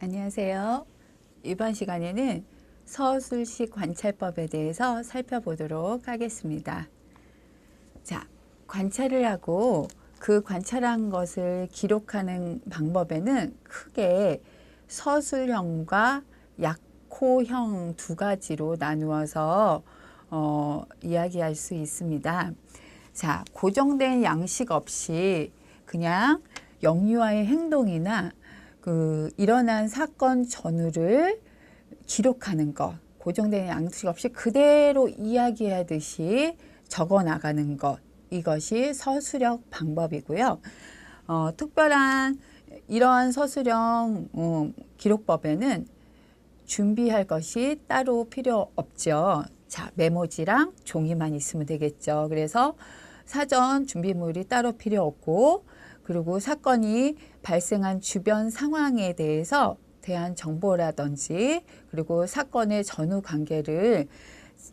안녕하세요. 이번 시간에는 서술식 관찰법에 대해서 살펴보도록 하겠습니다. 자, 관찰을 하고 그 관찰한 것을 기록하는 방법에는 크게 서술형과 약호형 두 가지로 나누어서 어, 이야기할 수 있습니다. 자, 고정된 양식 없이 그냥 영유아의 행동이나 그 일어난 사건 전후를 기록하는 것, 고정된 양식 없이 그대로 이야기하듯이 적어 나가는 것, 이것이 서술형 방법이고요. 어, 특별한 이러한 서술형 어, 기록법에는 준비할 것이 따로 필요 없죠. 자, 메모지랑 종이만 있으면 되겠죠. 그래서 사전 준비물이 따로 필요 없고, 그리고 사건이 발생한 주변 상황에 대해서 대한 정보라든지, 그리고 사건의 전후 관계를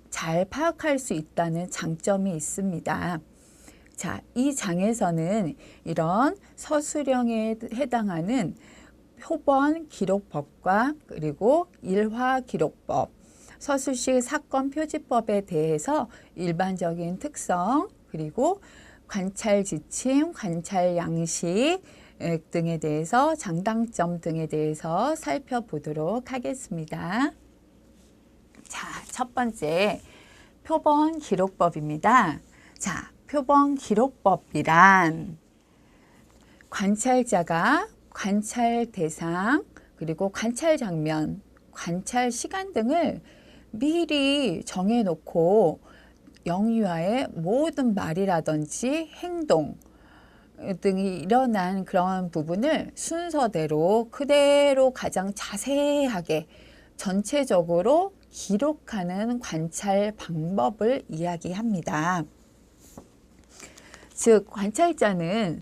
잘 파악할 수 있다는 장점이 있습니다. 자, 이 장에서는 이런 서술형에 해당하는 표본 기록법과 그리고 일화 기록법, 서술식 사건 표지법에 대해서 일반적인 특성, 그리고 관찰 지침, 관찰 양식 등에 대해서 장단점 등에 대해서 살펴보도록 하겠습니다. 자, 첫 번째 표본 기록법입니다. 자, 표본 기록법이란 관찰자가 관찰 대상 그리고 관찰 장면, 관찰 시간 등을 미리 정해놓고 영유아의 모든 말이라든지 행동 등이 일어난 그런 부분을 순서대로 그대로 가장 자세하게 전체적으로 기록하는 관찰 방법을 이야기합니다. 즉 관찰자는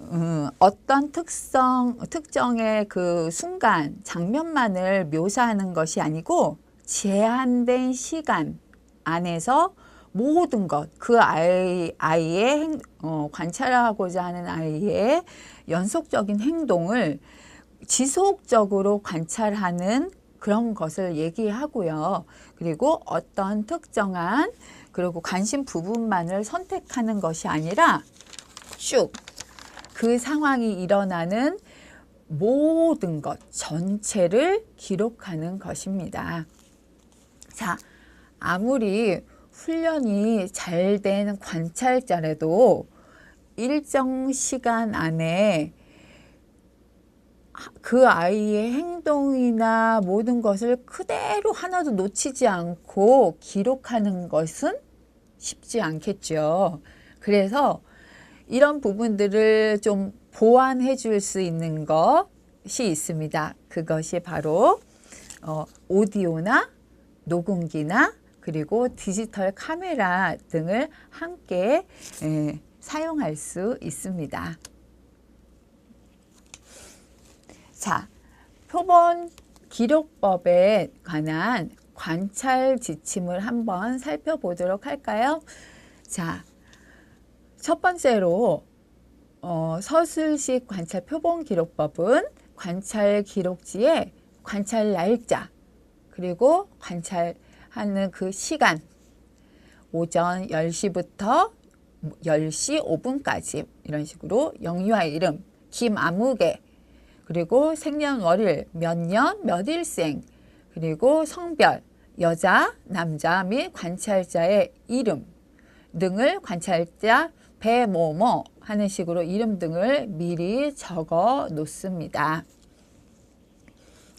음, 어떤 특성, 특정의 그 순간, 장면만을 묘사하는 것이 아니고 제한된 시간 안에서 모든 것, 그 아이, 아이의 행, 어, 관찰하고자 하는 아이의 연속적인 행동을 지속적으로 관찰하는 그런 것을 얘기하고요. 그리고 어떤 특정한 그리고 관심 부분만을 선택하는 것이 아니라 쭉 그 상황이 일어나는 모든 것 전체를 기록하는 것입니다. 자, 아무리 훈련이 잘 된 관찰자라도 일정 시간 안에 그 아이의 행동이나 모든 것을 그대로 하나도 놓치지 않고 기록하는 것은 쉽지 않겠죠. 그래서 이런 부분들을 좀 보완해 줄 수 있는 것이 있습니다. 그것이 바로 어, 오디오나 녹음기나 그리고 디지털 카메라 등을 함께 에, 사용할 수 있습니다. 자, 표본 기록법에 관한 관찰 지침을 한번 살펴보도록 할까요? 자, 첫 번째로 어, 서술식 관찰 표본 기록법은 관찰 기록지에 관찰 날짜 그리고 관찰 하는 그 시간 오전 10시부터 10시 5분까지 이런 식으로 영유아 이름 김아무개 그리고 생년월일 몇 년 몇 일생 그리고 성별 여자 남자 및 관찰자의 이름 등을 관찰자 배모모 하는 식으로 이름 등을 미리 적어 놓습니다.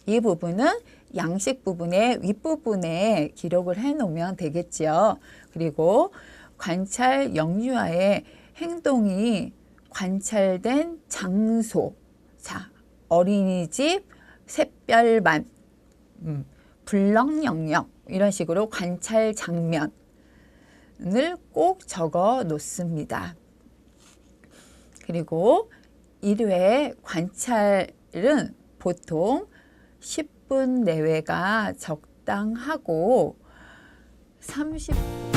이 부분은 양식 부분의 윗부분에 기록을 해 놓으면 되겠죠. 그리고 관찰 영유아의 행동이 관찰된 장소. 자, 어린이집, 샛별반, 음, 불렁 영역 이런 식으로 관찰 장면을 꼭 적어 놓습니다. 그리고 1회 관찰은 보통 10 분 내외가 적당하고 30